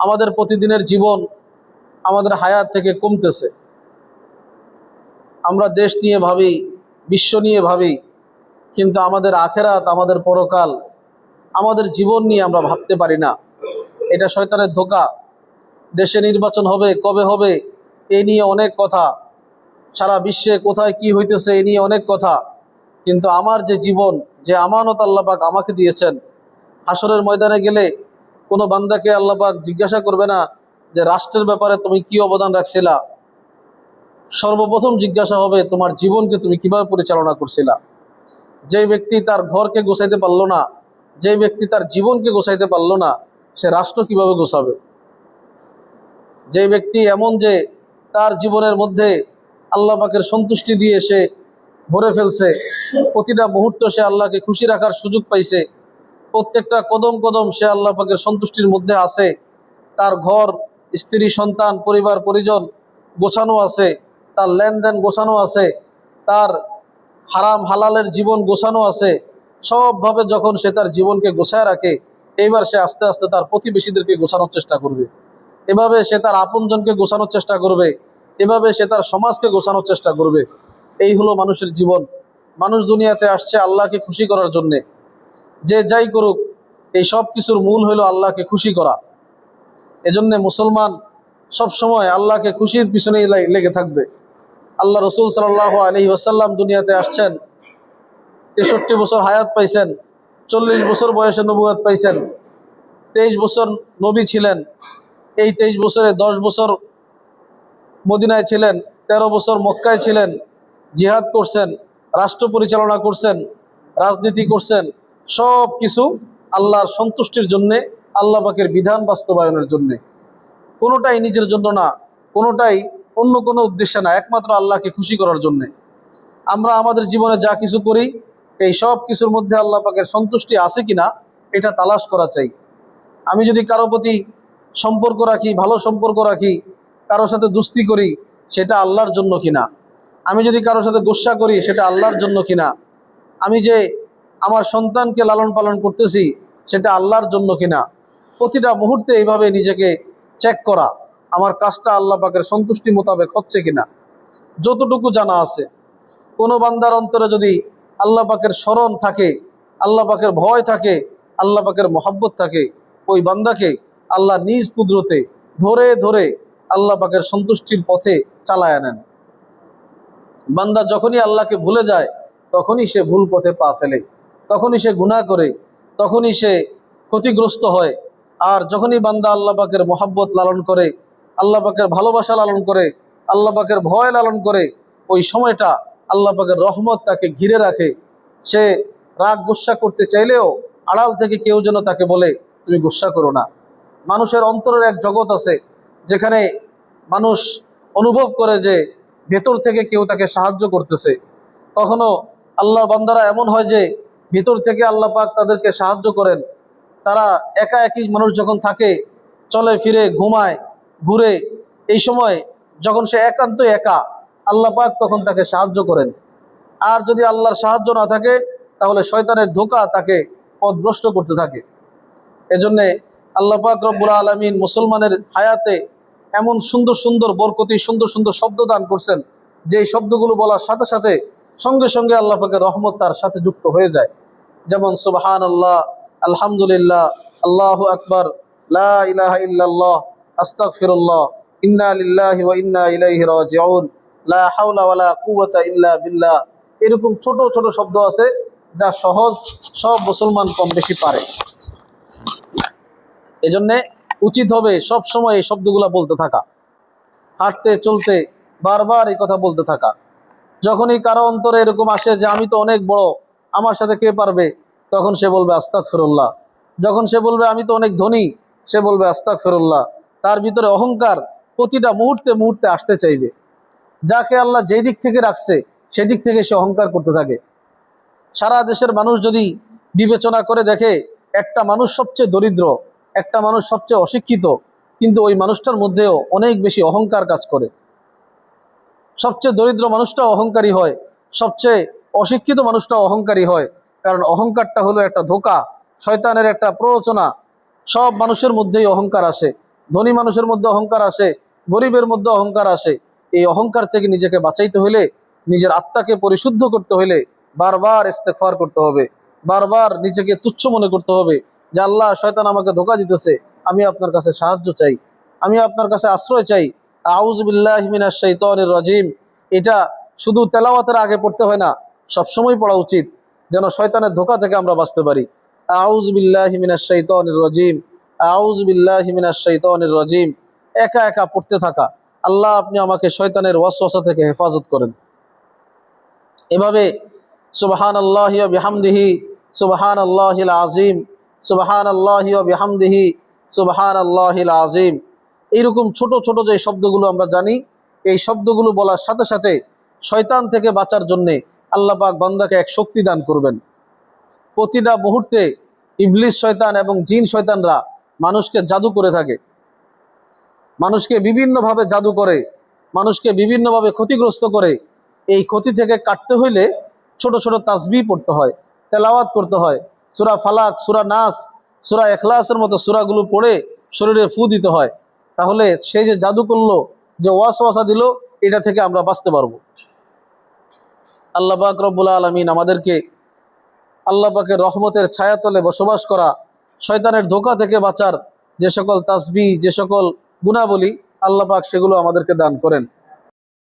আমাদের প্রতিদিনের জীবন আমাদের হায়াত থেকে কমতেছে। আমরা দেশ নিয়ে ভাবি, বিশ্ব নিয়ে ভাবি, কিন্তু আমাদের আখেরাত, আমাদের পরকাল, আমাদের জীবন নিয়ে আমরা ভাবতে পারি না। এটা শয়তানের ধোকা। দেশে নির্বাচন হবে, কবে হবে, এ নিয়ে অনেক কথা। সারা বিশ্বে কোথায় কি হইতেছে, এ নিয়ে অনেক কথা। কিন্তু আমার যে জীবন, যে আমানত আল্লাপাক আমাকে দিয়েছেন হাসরের ময়দানে গেলে কোনো বান্দাকে আল্লাপাক জিজ্ঞাসা করবে না যে রাষ্ট্রের ব্যাপারে তুমি কি অবদান রাখছিলা? সর্বপ্রথম জিজ্ঞাসা হবে, তোমার জীবনকে তুমি কীভাবে পরিচালনা করছিলা? যে ব্যক্তি তার ঘরকে গোছাইতে পারল না যে ব্যক্তি তার জীবনকে গোছাইতে পারল না, সে রাষ্ট্র কীভাবে গোছাবে? যে ব্যক্তি এমন যে তার জীবনের মধ্যে আল্লাহ পাকের সন্তুষ্টি দিয়ে সে ভরে ফেলছে, প্রতিটা মুহূর্ত সে আল্লাহকে খুশি রাখার সুযোগ পাইছে প্রত্যেকটা কদম কদম সে আল্লাহ পাকের সন্তুষ্টির মধ্যে আছে। তার ঘর, স্ত্রী, সন্তান, পরিবার, পরিজন গোছানো আছে। তার লেনদেন গোছানো আছে। তার হারাম, হালালের জীবন গোছানো আছে। সবভাবে যখন সে তার জীবনকে গোছায় রাখে, এইবার সে আস্তে আস্তে তার প্রতিবেশীদেরকে গোছানোর চেষ্টা করবে। এভাবে সে তার আপনজনকে গোছানোর চেষ্টা করবে। এভাবে সে তার সমাজকে গোছানোর চেষ্টা করবে। এই হলো মানুষের জীবন। মানুষ দুনিয়াতে আসছে আল্লাহকে খুশি করার জন্যে। যে যাই করুক, এই সব কিছুর মূল হলো আল্লাহকে খুশি করা। এজন্যে মুসলমান সব সময় আল্লাহকে খুশির পিছনেই লেগে থাকবে। আল্লাহ রসুল সাল্লাহ আলহি আসাল্লাম দুনিয়াতে আসছেন, তেষট্টি বছর হায়াত পাইছেন, চল্লিশ বছর বয়সে নবুয়াত পাইছেন, তেইশ বছর নবী ছিলেন, এই তেইশ বছরে দশ বছর মদিনায় ছিলেন ১৩ বছর মক্কায় ছিলেন, জিহাদ করছেন, রাষ্ট্র পরিচালনা করছেন, রাজনীতি করছেন সব কিছু আল্লাহর সন্তুষ্টির জন্যে, আল্লাহ পাকের বিধান বাস্তবায়নের জন্যে। কোনোটাই নিজের জন্য না, কোনোটাই অন্য কোনো উদ্দেশ্যে না, একমাত্র আল্লাহকে খুশি করার জন্যে। আমরা আমাদের জীবনে যা কিছু করি, এই সব কিছুর মধ্যে আল্লাহ পাকের সন্তুষ্টি আছে কিনা, এটা তালাশ করা চাই। আমি যদি কারও প্রতি সম্পর্ক রাখি, ভালো সম্পর্ক রাখি কারোর সাথে দুস্তি করি, সেটা আল্লাহর জন্য কিনা? আমি যদি কারোর সাথে গোসা করি, সেটা আল্লাহর জন্য কিনা? আমি যে আমার সন্তানকে লালন পালন করতেছি, সেটা আল্লাহর জন্য কিনা? প্রতিটা মুহূর্তে এইভাবে নিজেকে চেক করা, আমার কাজটা আল্লাহ পাকের সন্তুষ্টি মোতাবেক হচ্ছে কিনা? যতটুকু জানা আছে। কোনো বান্দার অন্তরে যদি আল্লাহ পাকের স্মরণ থাকে, আল্লাহ পাকের ভয় থাকে, আল্লাহ পাকের মহাব্বত থাকে, ওই বান্দাকে আল্লাহ নিজ কুদরতে ধরে ধরে আল্লাহ পাকের সন্তুষ্টির পথে চালায় আনেন বান্দা যখনই আল্লাহকে ভুলে যায়, তখনই সে ভুল পথে পা ফেলে। তখনই সে গুনাহ করে, তখনই সে ক্ষতিগ্রস্ত হয়। আর যখনই বান্দা আল্লাহ পাকের মহাব্বত লালন করে, আল্লাহ পাকের ভালোবাসা লালন করে, আল্লাহ পাকের ভয় লালন করে, ওই সময়টা আল্লাহ পাকের রহমত তাকে ঘিরে রাখে। সে রাগ গুসা করতে চাইলেও আড়াল থেকে কেউ যেন তাকে বলে, তুমি গুসা করো না। মানুষের অন্তরের এক জগৎ আছে, যেখানে মানুষ অনুভব করে যে ভেতর থেকে কেউ তাকে সাহায্য করতেছে। কখনো আল্লাহর বান্দারা এমন হয় যে ভিতর থেকে আল্লাহ পাক তাদেরকে সাহায্য করেন। তারা একা একই মানুষ যখন থাকে, চলে, ফিরে, ঘুমায়, ঘুরে, এই সময় যখন সে একান্ত একা, আল্লাহ পাক তখন তাকে সাহায্য করেন। আর যদি আল্লাহর সাহায্য না থাকে, তাহলে শয়তানের ধোকা তাকে পথভ্রষ্ট করতে থাকে। এজন্যে আল্লাহ পাক রব্বুল আলমিন মুসলমানের হায়াতে এমন সুন্দর সুন্দর বরকতি, সুন্দর সুন্দর শব্দ দান করছেন যে শব্দগুলো বলার সাথে সাথে সঙ্গে সঙ্গে আল্লাহ পাকের রহমত তার সাথে যুক্ত হয়ে যায়। যেমন সুবাহান আল্লাহ আলহামদুলিল্লাহ, আল্লাহ আকবর, লা ইলাহা ইল্লাল্লাহ, আস্তাগফিরুল্লাহ, ইন্না লিল্লাহি ইন্না ইলাইহি রাজিউন, লা হাওলা ওয়ালা বিল্লাহ। এরকম ছোট ছোট শব্দ আছে যা সহজ, সব মুসলমান কম বেশি পারে। এজন্যে উচিত হবে সব সময় এই শব্দগুলা বলতে থাকা। হাঁটতে, চলতে, বারবার এই কথা বলতে থাকা। যখনই কারও অন্তরে এরকম আসে যে আমি তো অনেক বড়, আমার সাথে কে পারবে? তখন সে বলবে আস্তাক ফেরুল্লাহ যখন সে বলবে, আমি তো অনেক ধনী, সে বলবে আস্তাক ফেরুল্লাহ তার ভিতরে অহংকার প্রতিটা মুহূর্তে মুহূর্তে আসতে চাইবে। যাকে আল্লাহ যেই দিক থেকে রাখছে, সেদিক থেকে সে অহংকার করতে থাকে। সারা দেশের মানুষ যদি বিবেচনা করে দেখে, একটা মানুষ সবচেয়ে দরিদ্র, একটা মানুষ সবচেয়ে অশিক্ষিত, কিন্তু ওই মানুষটার মধ্যেও অনেক বেশি অহংকার কাজ করে। সবচেয়ে দরিদ্র মানুষটা অহংকারী হয়, সবচেয়ে অশিক্ষিত মানুষটা অহংকারী হয়। কারণ অহংকারটা হলো একটা ধোকা, শয়তানের একটা প্ররোচনা। সব মানুষের মধ্যেই অহংকার আসে। ধনী মানুষের মধ্যে অহংকার আসে, গরিবের মধ্যে অহংকার আসে। এই অহংকার থেকে নিজেকে বাঁচাইতে হলে নিজের আত্মাকে পরিশুদ্ধ করতে হলে বারবার ইস্তেকফার করতে হবে। বারবার নিজেকে তুচ্ছ মনে করতে হবে যে, আল্লাহ, শয়তান আমাকে ধোকা দিতেছে। আমি আপনার কাছে সাহায্য চাই। আমি আপনার কাছে আশ্রয় চাই। রাজিম। এটা শুধু তেলাওয়াতের আগে পড়তে হয় না, সবসময় পড়া উচিত, যেন শয়তানের ধোকা থেকে আমরা বাঁচতে পারি। আউজবিল্লাহমিনা শৈতনের রাজিম আউজবিল্লাহমিনা শৈতনের রাজিম। একা একা পড়তে থাকা, আল্লাহ আপনি আমাকে শয়তানের ওয়াসওয়াসা থেকে হেফাজত করেন। এভাবে সুবহান আল্লাহ বিহামদিহি সুবহান আল্লাহিল আজিম সুবহান আল্লাহ বিহামদিহি সুবহান আল্লাহিল আজিম এইরকম ছোট ছোট যে শব্দগুলো আমরা জানি, এই শব্দগুলো বলার সাথে সাথে শয়তান থেকে বাঁচার জন্যে আল্লাহ পাক বান্দাকে এক শক্তি দান করবেন। প্রতিটা মুহূর্তে ইবলিস শয়তান এবং জিন শয়তানরা মানুষকে জাদু করে থাকে। মানুষকে বিভিন্নভাবে জাদু করে, মানুষকে বিভিন্নভাবে ক্ষতিগ্রস্ত করে। এই ক্ষতি থেকে কাটতে হইলে ছোট ছোট তাসবি পড়তে হয়, তেলাওয়াত করতে হয়। সুরা ফালাক, সুরা নাস, সুরা এখলাসের মতো সুরাগুলো পড়ে শরীরে ফু দিতে হয়। তাহলে সে যে জাদু করল যে ওয়াস ওয়াসা দিল, এটা থেকে আমরা বাঁচতে পারব। আল্লাহ পাক আলমিন আমাদেরকে আল্লাহ পাকের রহমতের ছায়াতলে বসবাস করা, শয়তানের ধোকা থেকে বাঁচার যে সকল তাসবি, যে সকল গুণাবলী আল্লাহ পাক সেগুলো আমাদেরকে দান করেন।